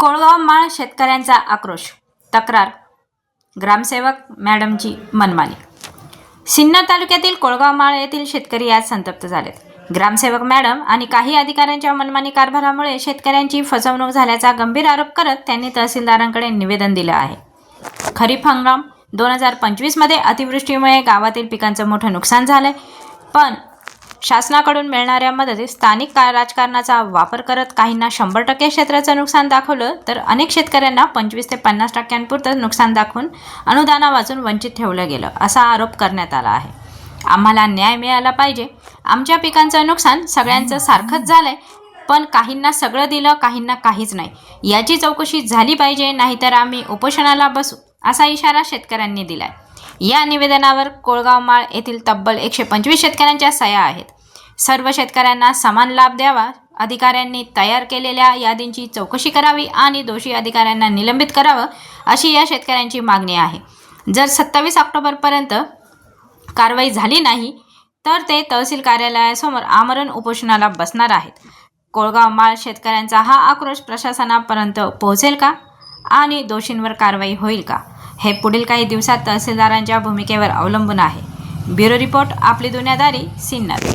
कोळगाव माळ शेतकऱ्यांचा आक्रोश. तक्रार. ग्रामसेवक मॅडमची मनमानी सिन्नर तालुक्यातील कोळगाव माळ येथील शेतकरी आज संतप्त झालेत. ग्रामसेवक मॅडम आणि काही अधिकाऱ्यांच्या मनमानी कारभारामुळे शेतकऱ्यांची फसवणूक झाल्याचा गंभीर आरोप करत त्यांनी तहसीलदारांकडे निवेदन दिलं आहे. खरीप हंगाम दोन हजार पंचवीसमध्ये अतिवृष्टीमुळे गावातील पिकांचं मोठं नुकसान झालं पण शासनाकडून मिळणाऱ्या मदतीत स्थानिक का राजकारणाचा वापर करत काहींना शंभर टक्के क्षेत्राचं नुकसान दाखवलं तर अनेक शेतकऱ्यांना पंचवीस ते पन्नास टक्क्यांपुरतं नुकसान दाखवून अनुदानावाचून वंचित ठेवलं गेलं असा आरोप करण्यात आला आहे. आम्हाला न्याय मिळाला पाहिजे. आमच्या पिकांचं नुकसान सगळ्यांचं सारखंच झालंय पण काहींना सगळं दिलं काहींना काहीच नाही. याची चौकशी झाली पाहिजे नाहीतर आम्ही उपोषणाला बसू असा इशारा शेतकऱ्यांनी दिलाय. या निवेदनावर कोळगाव माळ येथील तब्बल एकशे पंचवीस शेतकऱ्यांच्या सह्या आहेत. सर्व शेतकऱ्यांना समान लाभ द्यावा अधिकाऱ्यांनी तयार केलेल्या यादींची चौकशी करावी आणि दोषी अधिकाऱ्यांना निलंबित करावं अशी या शेतकऱ्यांची मागणी आहे. जर सत्तावीस ऑक्टोबरपर्यंत कारवाई झाली नाही तर ते तहसील कार्यालयासमोर आमरण उपोषणाला बसणार आहेत. कोळगाव माळ शेतकऱ्यांचा हा आक्रोश प्रशासनापर्यंत पोहोचेल का? आणि दोषींवर कारवाई होईल का? हे पुढील काही दिवसात तहसीलदारांच्या भूमिकेवर अवलंबून आहे. ब्युरो रिपोर्ट आपली दुनियादारी सिन्नर